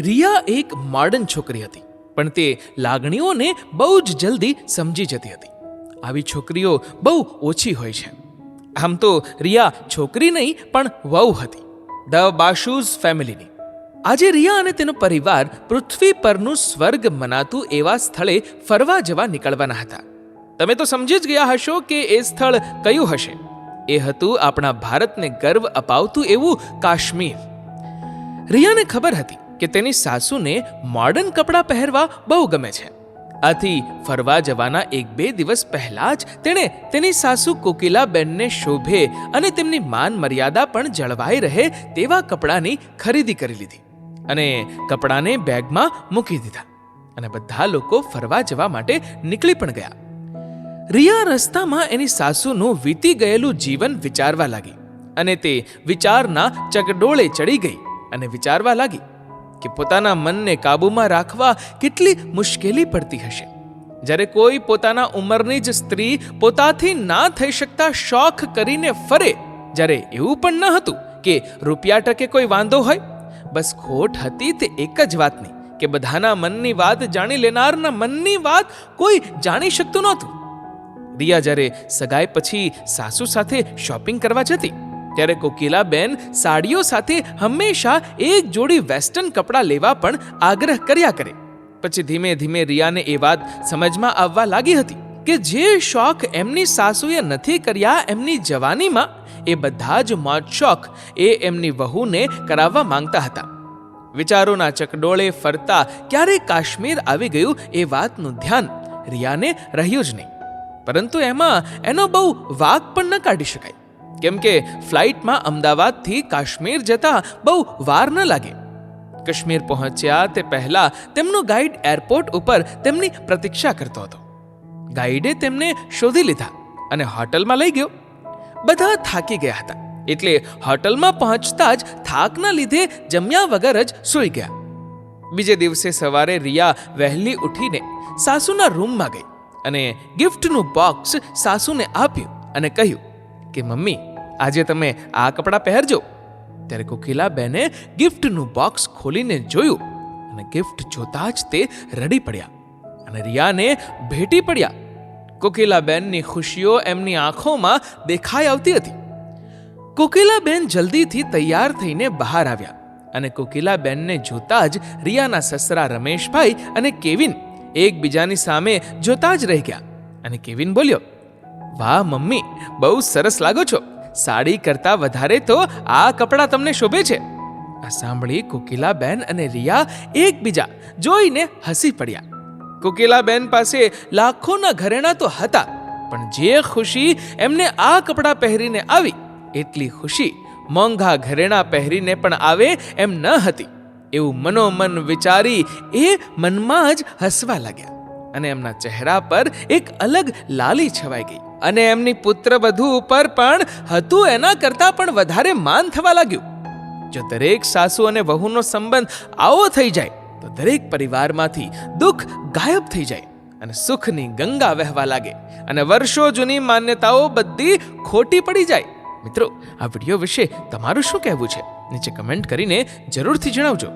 રિયા એક મોર્ડન છોકરી હતી, પણ તે લાગણીઓને બહુ જ જલ્દી સમજી જતી હતી. આવી છોકરીઓ બહુ ઓછી હોય છે. આમ તો રિયા છોકરી નહીં, પણ વહુ હતી. ધ બાશુઝ ફેમિલીની. આજે રિયા અને તેનો પરિવાર પૃથ્વી પરનું સ્વર્ગ મનાતું એવા સ્થળે ફરવા જવા નીકળવાના હતા. તમે તો સમજી જ ગયા હશો કે એ સ્થળ કયું હશે. એ હતું આપણા ભારતને ગર્વ અપાવતું એવું કાશ્મીર. રિયાને ખબર હતી કે તેની સાસુને મોડર્ન કપડાં પહેરવા બહુ ગમે છે. આથી ફરવા જવાના એક બે દિવસ પહેલા જ તેણે તેની સાસુ કોકિલાબેનને શોભે અને તેમની માન મર્યાદા પણ જળવાઈ રહે તેવા કપડાની ખરીદી કરી લીધી અને કપડાને બેગમાં મૂકી દીધા. અને બધા લોકો ફરવા જવા માટે નીકળી પણ ગયા. રિયા રસ્તામાં એની સાસુનું વીતી ગયેલું જીવન વિચારવા લાગી અને તે વિચારના ચકડોળે ચડી ગઈ અને વિચારવા લાગી કે પોતાના મનને કાબૂમાં રાખવા કેટલી મુશ્કેલી પડતી હશે. જ્યારે કોઈ પોતાના ઉંમરની જ સ્ત્રી પોતાથી ના થઈ શકતા શોખ કરીને ફરે, જ્યારે એવું પણ ન હતું કે રૂપિયા ટકે કોઈ વાંધો હોય. બસ ખોટ હતી તે એક જ વાતની, કે બધાના મનની વાત જાણી લેનારના મનની વાત કોઈ જાણી શકતું નહોતું. રિયા જ્યારે સગાઈ પછી સાસુ સાથે શોપિંગ કરવા જતી ત્યારે કોકિલાબેન સાડીઓ સાથે હંમેશા એક જોડી વેસ્ટર્ન કપડાં લેવા પણ આગ્રહ કર્યા કરે. પછી ધીમે ધીમે રિયાને એ વાત સમજમાં આવવા લાગી હતી કે જે શોખ એમની સાસુએ નથી કર્યા એમની જવાનીમાં, એ બધા જ મોજ શોખ એ એમની વહુને કરાવવા માંગતા હતા. વિચારોના ચકડોળે ફરતા ક્યારે કાશ્મીર આવી ગયું એ વાતનું ધ્યાન રિયાને રહ્યું જ નહીં. પરંતુ એમાં એનો બહુ વાક પણ ન કાઢી શકાય. કેમ કે ફ્લાઇટમાં અમદાવાદથી કાશ્મીર જતા બહુ વાર ન લાગે. કાશ્મીર પહોંચ્યા તે પહેલાં તેમનો ગાઈડ એરપોર્ટ ઉપર તેમની પ્રતીક્ષા કરતો હતો. ગાઈડે તેમને શોધી લીધા અને હોટલમાં લઈ ગયો. બધા થાકી ગયા હતા. એટલે હોટલમાં પહોંચતા જ થાકના લીધે જમ્યા વગર જ સૂઈ ગયા. બીજે દિવસે સવારે રિયા વહેલી ઉઠીને સાસુના રૂમમાં ગઈ અને ગિફ્ટનું બોક્સ સાસુને આપ્યું અને કહ્યું કે, મમ્મી આજે તમે આ કપડાં પહેરજો. ત્યારે કોકિલાબેને ગિફ્ટનું બોક્સ ખોલીને જોયું અને ગિફ્ટ જોતા જ તે રડી પડ્યા અને રિયાને ભેટી પડ્યા. કોકિલાબેનની ખુશીઓ એમની આંખોમાં દેખાઈ આવતી હતી. કોકિલાબેન જલ્દીથી તૈયાર થઈને બહાર આવ્યા અને કોકિલાબેનને જોતા જ રિયાના સસરા રમેશભાઈ અને કેવિન એકબીજાની સામે જોતા જ રહી ગયા અને કેવિન બોલ્યો, વાહ, મમ્મી, બહુ સરસ લાગો છો. સાડી કરતા વધારે તો આ કપડાં તમને શોભે છે. આ સાંભળી કોકિલાબેન અને રિયા એકબીજા જોઈને હસી પડ્યા. કોકિલાબેન પાસે લાખોના ઘરેણા તો હતા, પણ જે ખુશી એમને આ કપડાં પહેરીને આવી, એટલી ખુશી મોંઘા ઘરેણા પહેરીને પણ આવે એમ ન હતી. એવું મનોમન વિચારી એ મનમાં જ હસવા લાગ્યા. અને એમના ચહેરા પર એક અલગ લાલી છવાઈ ગઈ. અને એમની પુત્ર વધુ ઉપર પણ હતું, એના કરતાં પણ વધારે માન થવા લાગ્યું. જો દરેક સાસુ અને વહુનો સંબંધ આવો થઈ જાય, તો દરેક પરિવારમાંથી દુઃખ ગાયબ થઈ જાય અને સુખની ગંગા વહેવા લાગે અને વર્ષો જૂની માન્યતાઓ બધી ખોટી પડી જાય. મિત્રો, આ વીડિયો વિશે તમારું શું કહેવું છે? નીચે કમેન્ટ કરીને જરૂરથી જણાવજો.